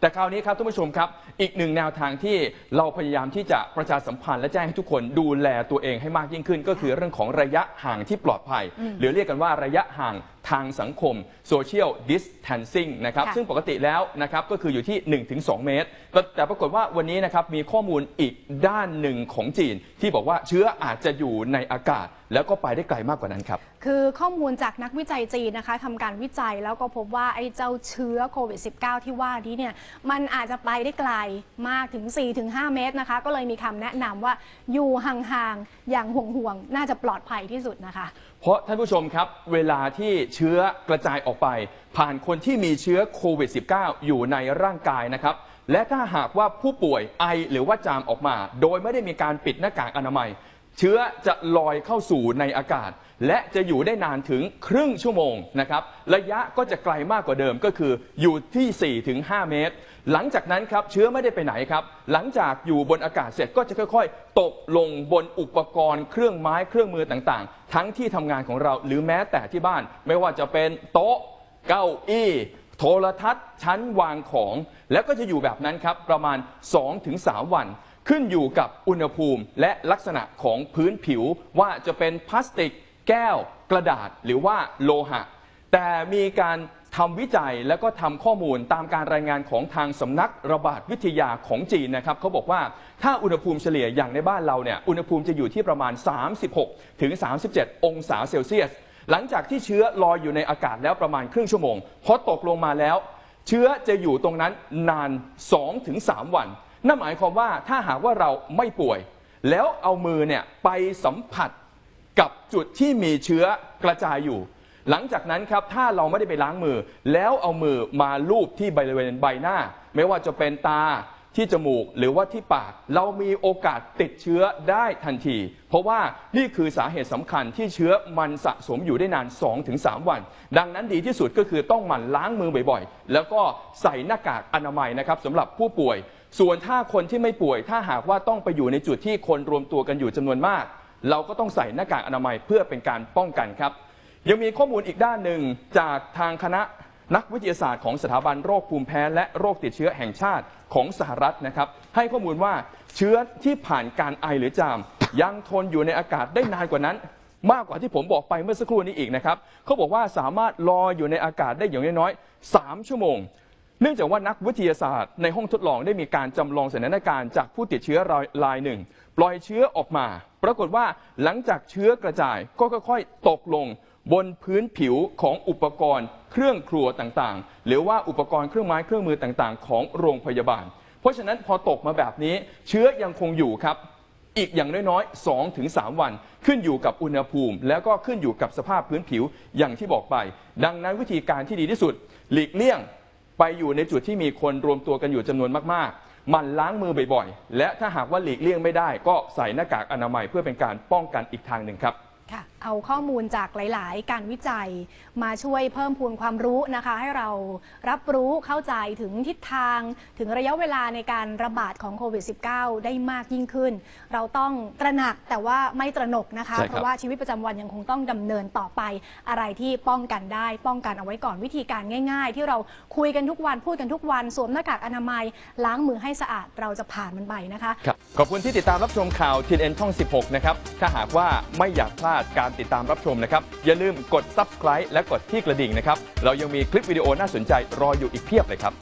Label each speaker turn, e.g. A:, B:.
A: แต่คราวนี้ครับท่านผู้ชมครับ อีกหนึ่งแนวทางที่เราพยายามที่จะประชาสัมพันธ์และแจ้งให้ทุกคนดูแลตัวเองให้มากยิ่งขึ้น ก็คือเรื่องของระยะห่างที่ปลอดภัย หรือเรียกกันว่าระยะห่าง ทางสังคม social distancing นะครับ
B: ค่ะ
A: ซึ่งปกติแล้วนะครับก็คืออยู่ที่ 1-2 เมตรแต่แต่ปรากฏว่าวันนี้นะครับมีข้อมูลอีกด้านหนึ่งของจีน ที่บอกว่าเชื้ออาจจะอยู่ในอากาศ แล้วก็ไปได้ไกลมากกว่านั้นครับ
B: คือข้อมูลจากนักวิจัยจีนนะคะทำการวิจัยแล้วก็พบว่าไอ้เจ้าเชื้อโควิด -19 ที่ว่านี้เนี่ยมันอาจจะไปได้ไกลมากถึง 4-5 เมตรนะคะ ก็เลยมีคำแนะนำว่าอยู่ห่างๆอย่างห่วงๆน่าจะปลอดภัยที่สุดนะคะ
A: เพราะท่านผู้ชมครับ เวลาที่เชื้ชื้อกระจายออกไป ผ่านคนที่มีเชื้อโควิด -19 อยู่ในร่างกายนะครับ และถ้าหากว่าผู้ป่วยไอหรือว่าจามออกมา โดยไม่ได้มีการปิดหน้ากากอนามัย เชื้อจะลอยเข้าสู่ในอากาศ และจะอยู่ได้นานถึงครึ่งชั่วโมงนะครับระยะก็จะไกลมากกว่าเดิมก็คืออยู่ที่ 4-5 เมตร หลังจากนั้นครับเชื้อไม่ได้ไปไหนครับ หลังจากอยู่บนอากาศเสร็จก็จะค่อย ๆ ตกลงบนอุปกรณ์เครื่องไม้เครื่องมือต่างๆ ทั้งที่ทำงานของเราหรือแม้แต่ที่บ้าน ไม่ว่าจะเป็นโต๊ะ เก้าอี้โทรทัศน์ชั้นวางของ แล้วก็จะอยู่แบบนั้นครับประมาณ 2-3 วัน ขึ้นอยู่กับอุณหภูมิและลักษณะของพื้นผิวว่าจะเป็นพลาสติก แก้ว กระดาษหรือว่าโลหะ แต่มีการทำวิจัยแล้วก็ทำข้อมูลตามการรายงานของทางสำนักระบาดวิทยาของจีนนะครับเขาบอกว่าถ้าอุณหภูมิเฉลี่ยอย่างในบ้านเราเนี่ยอุณหภูมิจะอยู่ที่ประมาณ 36 ถึง 37 องศาเซลเซียส หลังจากที่เชื้อลอยอยู่ในอากาศแล้วประมาณครึ่งชั่วโมงพอตกลงมาแล้ว เชื้อจะอยู่ตรงนั้นนาน 2-3 วัน นั่นหมายความว่าถ้าหากว่าเราไม่ป่วย แล้วเอามือเนี่ยไปสัมผัสกับจุดที่มีเชื้อกระจายอยู่ หลังจากนั้นครับถ้าเราไม่ได้ไปล้างมือ แล้วเอามือมาลูบที่บริเวณใบหน้า ไม่ว่าจะเป็นตาที่จมูกหรือว่าที่ปาก เรามีโอกาสติดเชื้อได้ทันที เพราะว่านี่คือสาเหตุสำคัญที่เชื้อมันสะสมอยู่ได้นาน 2-3 วัน ดังนั้นดีที่สุดก็คือต้องหมั่นล้างมือบ่อยๆ แล้วก็ใส่หน้ากากอนามัยนะครับสำหรับผู้ป่วย ส่วนถ้าคนที่ไม่ป่วยถ้าหากว่าต้องไปอยู่ในจุดที่คนรวมตัวกันอยู่จำนวนมาก เราก็ต้องใส่หน้ากากอนามัยเพื่อเป็นการป้องกันครับ ยังมีข้อมูลอีกด้านหนึ่งจากทางคณะนักวิทยาศาสตร์ของสถาบันโรคภูมิแพ้ และโรคติดเชื้อแห่งชาติของสหรัฐนะครับ ให้ข้อมูลว่าเชื้อที่ผ่านการไอหรือจาม ยังทนอยู่ในอากาศได้นานกว่านั้น มากกว่าที่ผมบอกไปเมื่อสักครู่นี้อีกนะครับเขาบอกว่าสามารถลอยอยู่ในอากาศได้อย่างน้อยๆ3ชั่วโมง เนื่องจากว่านักวิทยาศาสตร์ในห้องทดลองได้มีการจำลองสถานการณ์จากผู้ติดเชื้อรายรายหนึ่ง ปล่อยเชื้อออกมา ปรากฏว่าหลังจากเชื้อกระจายก็ค่อยๆ ตกลงบนพื้นผิวของอุปกรณ์ เครื่องครัวต่างๆ หรือว่าอุปกรณ์เครื่องไม้เครื่องมือต่างๆ ของโรงพยาบาล เพราะฉะนั้นพอตกมาแบบนี้เชื้อยังคงอยู่ครับอีกอย่างน้อยๆ2ถึง3วัน ขึ้นอยู่กับอุณหภูมิ แล้วก็ขึ้นอยู่กับสภาพพื้นผิวอย่างที่บอกไป ดังนั้นวิธีการที่ดีที่สุด หลีกเลี่ยง ไปอยู่ในจุดที่มีคนรวมตัวกันอยู่จำนวนมากๆ มันล้างมือบ่อยๆ และถ้าหากว่าหลีกเลี่ยงไม่ได้ ก็ใส่หน้ากากอนามัยเพื่อเป็นการป้องกันอีกทางหนึ่งครับ
B: เอาข้อมูลจากหลาย ๆ การวิจัย มาช่วยเพิ่มพูนความรู้นะคะ ให้เรารับรู้เข้าใจถึงทิศทาง ถึงระยะเวลาในการระบาดของโควิด -19 ได้มากยิ่งขึ้น เราต้องตระหนักแต่ว่าไม่ตระหนกนะคะ
A: ใช่ครับ
B: เพราะว่าชีวิตประจำวันยังคงต้องดำเนินต่อไปอะไรที่ป้องกันได้ ป้องกันเอาไว้ก่อนวิธีการง่าย ๆ ที่เราคุยกันทุกวันพูดกันทุกวันสวมหน้ากากอนามัย ล้างมือให้สะอาดเราจะผ่านมันไปนะคะ
A: ครับขอบคุณที่ติดตามรับชมข่าวทีเอ็นช่อง 16 นะครับถ้าหากว่าไม่อยากพลาดการติดตามรับชมนะครับ อย่าลืมกด subscribe และกดที่กระดิ่งนะครับ เรายังมีคลิปวิดีโอน่าสนใจรออยู่อีกเพียบเลยครับ